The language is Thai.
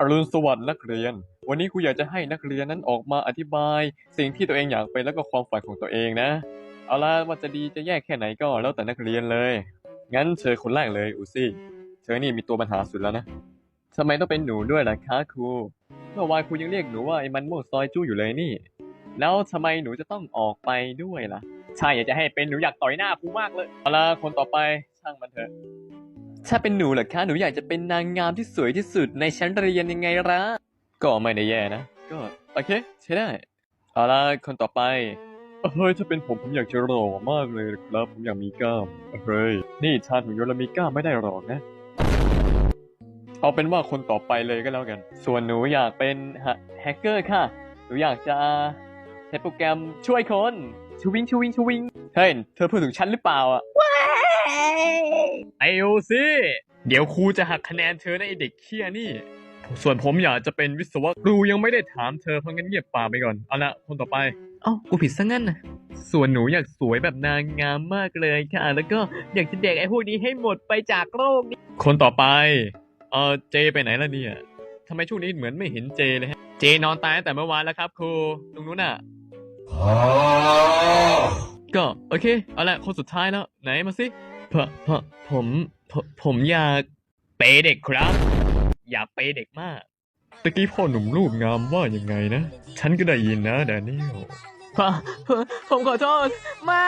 อรุณสวัสดิ์นักเรียน วันนี้ครูอยากจะให้นักเรียนนั้นออกมาอธิบาย สิ่งที่ตัวเองอยากเป็นแล้วก็ความฝันของตัวเองนะ เอาละว่าจะดีจะแย่แค่ไหนก็แล้วแต่นักเรียนเลย งั้นเชิญคนแรกเลยอูซี่เธอนี่มีตัวปัญหาสุดแล้วนะทำไมต้องเป็นหนูด้วยล่ะคะครู เมื่อวานครูยังเรียกหนูว่าไอ้มันม่วงซอยจู้อยู่เลยนี่ แล้วทำไมหนูจะต้องออกไปด้วยล่ะ ใช่อยากจะให้เป็นหนูอยากต่อยหน้าครูมากเลย เอาละคนต่อไปช่างมันเถอะ ถ้าเป็นหนูเหรอคะหนูอยากจะเป็นนางงามที่สวยที่สุดในชั้นเรียนยังไงล่ะก็ไม่ได้แย่นะ ก็โอเค ใช้ได้เอาละคนต่อไปเฮ้ยถ้าเป็นผมผมอยากจะหล่อมากเลยครับผมอยากมีกล้ามเฮ้ยนี่ชาญหุ่นยนต์แล้วมีกล้ามไม่ได้หรอกนะ เอาเป็นว่าคนต่อไปเลยก็แล้วกัน ส่วนหนูอยากเป็นแฮกเกอร์ค่ะ หนูอยากจะใช้โปรแกรมช่วยคนชูวิงชูวิงชูวิงเฮ้ยเธอพูดถึงฉันหรือเปล่าอะ ไอโอซิเดี๋ยวครูจะหักคะแนนเธอในะไอเด็กเคี้ยนี่ ส่วนผมอยากจะเป็นวิศวะครูยังไม่ได้ถามเธอเพราะงั้นเงียบปากไปก่อน เอาละคนต่อไปเอ้ากูผิดซะงั้นนะส่วนหนูอยากสวยแบบนางงามมากเลยค่ะ แล้วก็อยากจะเด็กไอ้พวกนี้ให้หมดไปจากโลกนี้ คนต่อไป เออเจไปไหนล่ะเนี่ยทำไมช่วงนี้เหมือนไม่เห็นเจเลยฮะ เจนอนตายตั้งแต่เมื่อวานแล้วครับครูตรงนู้นน่ะก็โอเค เอาละคนสุดท้ายแล้ว ไหนมาสิเพระพระผมผม ผมอยากเปย์เด็กครับ อยากเปย์เด็กมาก ตะกี้พ่อหนุ่มรูปงามว่ายังไงนะ ฉันก็ได้ยินนะแดเนียล ผมขอโทษ ไม่